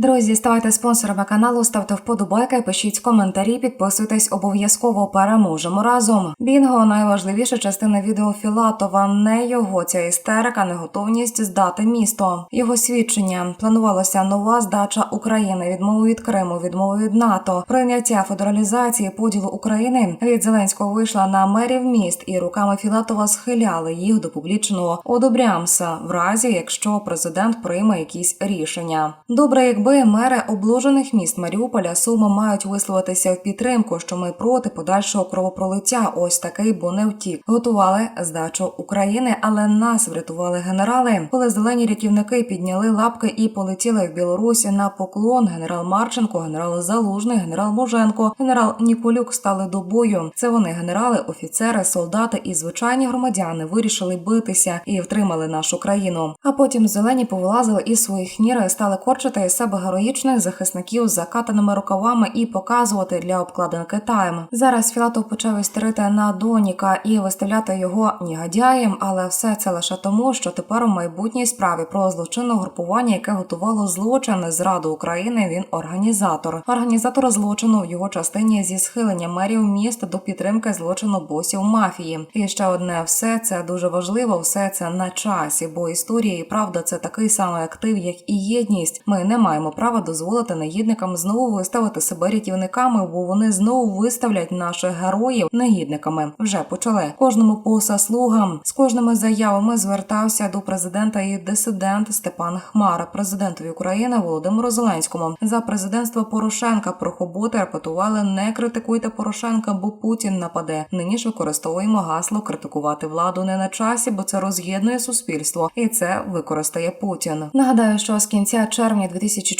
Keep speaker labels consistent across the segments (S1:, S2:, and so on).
S1: Друзі, ставайте спонсорами каналу, ставте вподобайки, пишіть коментарі, підписуйтесь обов'язково. Переможемо разом. Бінго найважливіша частина відео Філатова. Не його ця істерика, неготовність здати місто. Його свідчення планувалося нова здача України, відмову від Криму, відмову від НАТО, прийняття федералізації поділу України. Від Зеленського вийшла на мерів міст і руками Філатова схиляли їх до публічного одобрямса, в разі якщо президент прийме якісь рішення. Добре, якби мери обложених міст Маріуполя Суми мають висловитися в підтримку, що ми проти подальшого кровопролиття. Ось такий, бо не втік. Готували здачу України, але нас врятували генерали. Коли зелені рятівники підняли лапки і полетіли в Білорусь на поклон. Генерал Марченко, генерал Залужний, генерал Муженко, генерал Ніколюк стали до бою. Це вони генерали, офіцери, солдати і звичайні громадяни вирішили битися і втримали нашу країну. А потім зелені повилазили із своїх нір і стали корчити із себе героїчних захисників з закатаними рукавами і показувати для обкладинки тайм. Зараз Філатов почав істерити на Доніка і виставляти його негодяєм, але все це лише тому, що тепер у майбутній справі про злочинне групування, яке готувало злочин зраду України. Він організатор. Організатор злочину в його частині зі схилення мерів міст до підтримки злочину босів мафії. І ще одне, все це дуже важливо, все це на часі, бо історія і правда це такий самий актив, як і єдність. Ми не маємо права дозволити негідникам знову виставити себе рятівниками, бо вони знову виставлять наших героїв негідниками. Вже почали кожному по заслугам з кожними заявами звертався до президента і дисидент Степан Хмара, президентові України Володимиру Зеленському за президентство Порошенка. Прохоботи репетували не критикуйте Порошенка, бо Путін нападе. Нині ж використовуємо гасло критикувати владу не на часі, бо це роз'єднує суспільство, і це використає Путін. Нагадаю, що з кінця червня 2014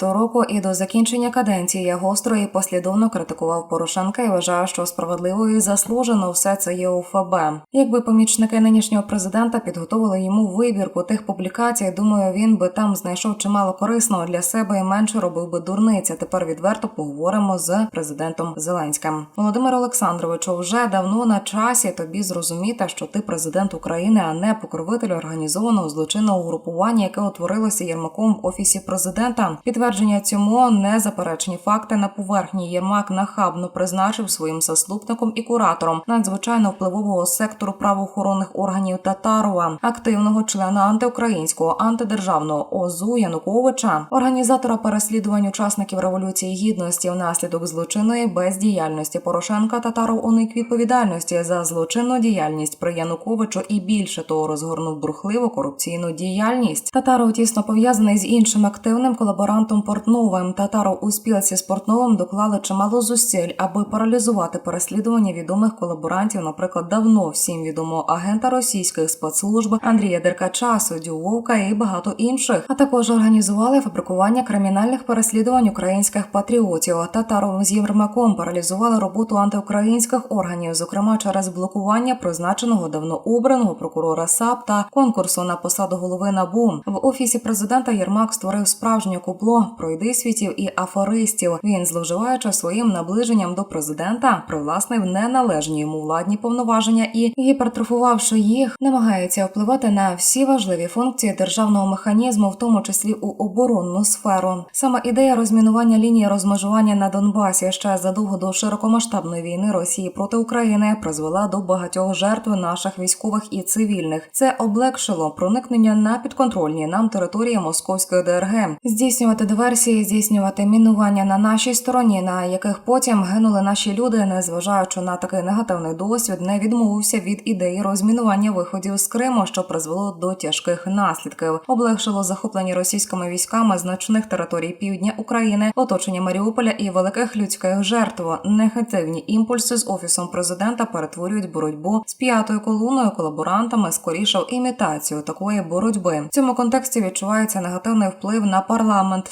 S1: року і до закінчення каденції гостро і послідовно критикував Порошенка і вважаю, що справедливо і заслужено все це є у ФБ. Якби помічники нинішнього президента підготували йому вибірку тих публікацій, думаю, він би там знайшов чимало корисного для себе і менше робив би дурниці. Тепер відверто поговоримо з президентом Зеленським. Володимир Олександровичу, вже давно на часі тобі зрозуміти, що ти президент України, а не покровитель організованого злочинного угрупування, яке утворилося Єрмаком в офісі президента. Підтвердження цьому незаперечні факти на поверхні Єрмак нахабно призначив своїм заступником і куратором надзвичайно впливового сектору правоохоронних органів Татарова, активного члена антиукраїнського антидержавного ОЗУ Януковича, організатора переслідувань учасників революції гідності внаслідок злочинної бездіяльності Порошенка Татаров уник відповідальності за злочинну діяльність при Януковичу і більше того розгорнув бурхливу корупційну діяльність. Татаров тісно пов'язаний з іншим активним колаборантом Портновим. Татаров у спілці з Портновим доклали чимало зусиль, аби паралізувати переслідування відомих колаборантів, наприклад, давно всім відомого агента російських спецслужб Андрія Деркача, суддю Вовка і багато інших. А також організували фабрикування кримінальних переслідувань українських патріотів. Татаров з Євромаком паралізували роботу антиукраїнських органів, зокрема через блокування призначеного давно обраного прокурора САП та конкурсу на посаду голови НАБУ. В офісі президента Єрмак створив справжнє кубло пройдисвітів і афористів. Він, зловживаючи своїм наближенням до президента, привласнив неналежні йому владні повноваження і, гіпертрофувавши їх, намагається впливати на всі важливі функції державного механізму, в тому числі у оборонну сферу. Саме ідея розмінування лінії розмежування на Донбасі ще задовго до широкомасштабної війни Росії проти України призвела до багатьох жертв наших військових і цивільних. Це облегшило проникнення на підконтрольні нам території Московської ДРГ, здійснювати диверсії, здійснювати мінування на нашій стороні, на яких потім гинули наші люди, незважаючи на такий негативний досвід, не відмовився від ідеї розмінування виходів з Криму, що призвело до тяжких наслідків. Облегшило захоплення російськими військами значних територій півдня України, оточення Маріуполя і великих людських жертв. Негативні імпульси з офісом президента перетворюють боротьбу з п'ятою колоною колаборантами скоріше в імітацію такої боротьби. В цьому контексті відчувається негативний вплив на парламент.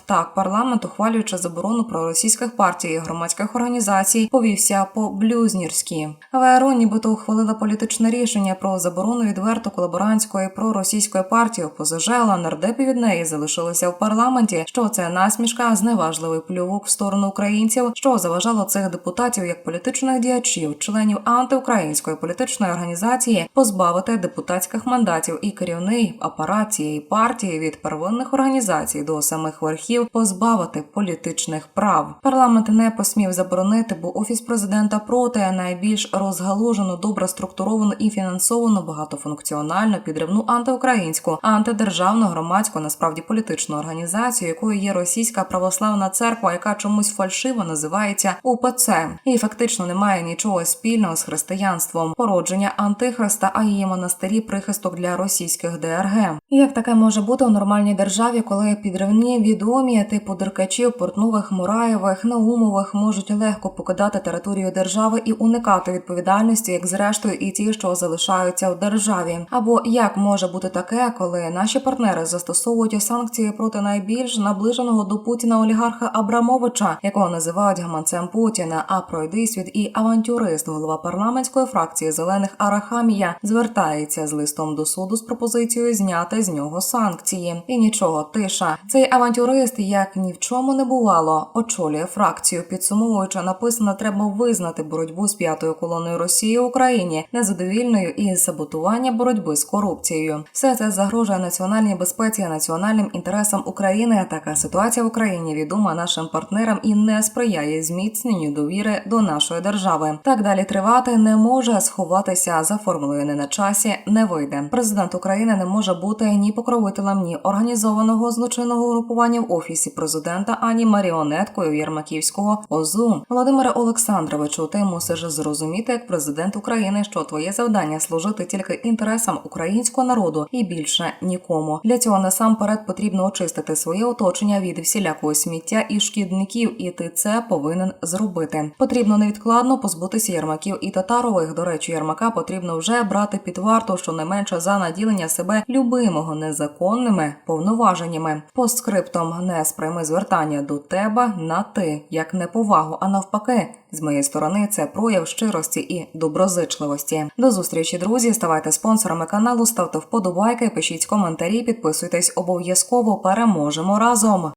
S1: Так, парламент, ухвалюючи заборону проросійських партій і громадських організацій, повівся по блюзнірськи. ВРО нібито ухвалила політичне рішення про заборону відверто колаборантської проросійської партії ОПЗЖ, але нардепи від неї залишилися в парламенті. Що це насмішка, зневажливий плювок в сторону українців, що заважало цих депутатів як політичних діячів, членів антиукраїнської політичної організації позбавити депутатських мандатів і керівний апарат цієї партії від первинних організацій до самих самих верхів позбавити політичних прав. Парламент не посмів заборонити, бо офіс президента проти найбільш розгалужену, добре структуровану і фінансовану багатофункціональну підривну антиукраїнську, антидержавну громадську, насправді політичну організацію, якою є російська православна церква, яка чомусь фальшиво називається УПЦ, і фактично не має нічого спільного з християнством, породження антихриста, а її монастирі прихисток для російських ДРГ. Як таке може бути у нормальній державі, коли підривні відомі типу деркачів, портнових, мураєвих, наумових можуть легко покидати територію держави і уникати відповідальності, як зрештою і ті, що залишаються в державі. Або як може бути таке, коли наші партнери застосовують санкції проти найбільш наближеного до Путіна олігарха Абрамовича, якого називають гаманцем Путіна, а пройдисвіт і авантюрист, голова парламентської фракції зелених Арахамія, звертається з листом до суду з пропозицією зняти з нього санкції. І нічого, тиша. Цей авантюрист, як ні в чому не бувало, очолює фракцію. Підсумовуючи, написано, треба визнати боротьбу з п'ятою колоною Росії в Україні незадовільною і саботування боротьби з корупцією. Все це загрожує національній безпеці, національним інтересам України. Така ситуація в Україні відома нашим партнерам і не сприяє зміцненню довіри до нашої держави. Так далі тривати не може сховатися за формулою не на часі. Не вийде. Президент України не може бути ні покровителем, ні організованого злочинного групування в офісі президента, ані маріонеткою Єрмаківського ОЗУ. Володимире Олександровичу, ти мусиш зрозуміти, як президент України, що твоє завдання служити тільки інтересам українського народу і більше нікому. Для цього насамперед потрібно очистити своє оточення від всілякого сміття і шкідників, і ти це повинен зробити. Потрібно невідкладно позбутися Єрмаків і татарових. До речі, Єрмака потрібно вже брати під варту, щонайменше за наділення себе любимого незаконними повноваженнями. Постскриптом не сприйми звертання до тебе на ти як неповагу, а навпаки. З моєї сторони це прояв щирості і доброзичливості. До зустрічі, друзі. Ставайте спонсорами каналу, ставте вподобайки, пишіть коментарі, підписуйтесь обов'язково. Переможемо разом.